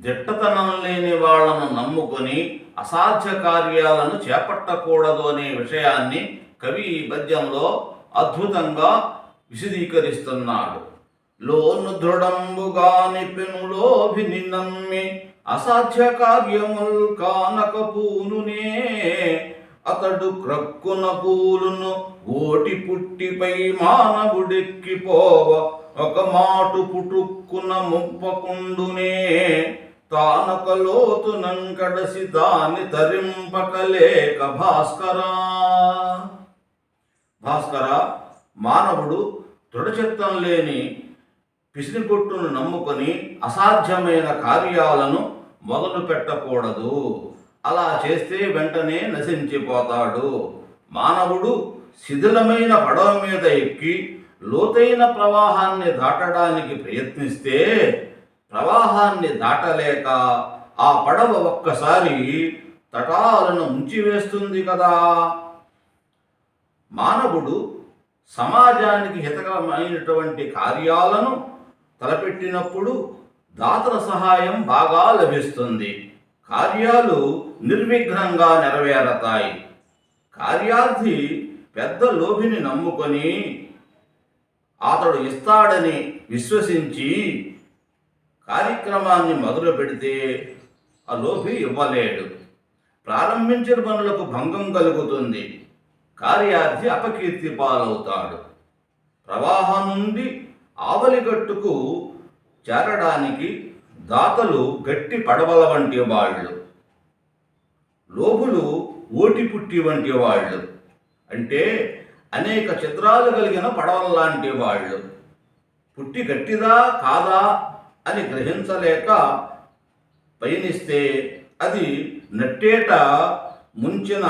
దిట్టతనం లేని వాళ్ళను నమ్ముకొని అసాధ్య కార్యాలను చేపట్టకూడదు అనే విషయాన్ని కవి ఈ పద్యంలో అద్భుతంగా విశదీకరిస్తున్నాడు. లోను దృఢంబుగాని పెనులోభిని నమ్మి అసాధ్య కార్యముల్ కానకపోనునే అతడు క్రక్కున పూలును ఓటి పుట్టిపై మానవుడెక్కిపోవ ఒక మాటు పుటుక్కున ముప్పకుండునే తానొక లోతు నంకడసి దాని తరింపకలేక భాస్కరా. భాస్కర మానవుడు దృఢచిత్తం లేని పిసినిగొట్టును నమ్ముకొని అసాధ్యమైన కార్యాలను మొదలు పెట్టకూడదు. అలా చేస్తే వెంటనే నశించిపోతాడు. మానవుడు శిథిలమైన పడవ మీద ఎక్కి లోతైన ప్రవాహాన్ని దాటడానికి ప్రయత్నిస్తే తీరాన్ని దాటలేక ఆ పడవ ఒక్కసారి తటాలను ఉంచివేస్తుంది కదా. మానవుడు సమాజానికి హితకరమైనటువంటి కార్యాలను తలపెట్టినప్పుడు దాతల సహాయం బాగా లభిస్తుంది. కార్యాలు నిర్విఘ్నంగా నెరవేరతాయి. కార్యార్థి పెద్ద లోభిని నమ్ముకొని అతడు ఇస్తాడని విశ్వసించి కార్యక్రమాన్ని మొదలు పెడితే ఆ లోపి ఇవ్వలేడు. ప్రారంభించిన పనులకు భంగం కలుగుతుంది. కార్యార్థి అపకీర్తి పాలవుతాడు. ప్రవాహం నుండి ఆవలిగట్టుకు చేరడానికి దాతలు గట్టి పడవల వంటి వాళ్ళు. లోపులు ఓటి పుట్టి వంటి వాళ్ళు. అంటే అనేక చిత్రాలు కలిగిన పడవల లాంటి వాళ్ళు. పుట్టి గట్టిదా కాదా అని గ్రహించలేక పయనిస్తే అది నట్టేట ముంచిన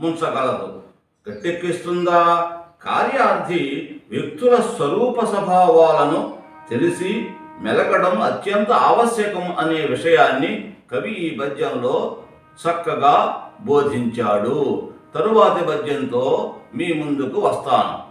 ముంచగలదు. గట్టెక్కిస్తుందా? కార్యార్థి వ్యక్తుల స్వరూప స్వభావాలను తెలిసి మెలగడం అత్యంత ఆవశ్యకం అనే విషయాన్ని కవి ఈ పద్యంలో చక్కగా బోధించాడు. తరువాతి పద్యంతో మీ ముందుకు వస్తాను.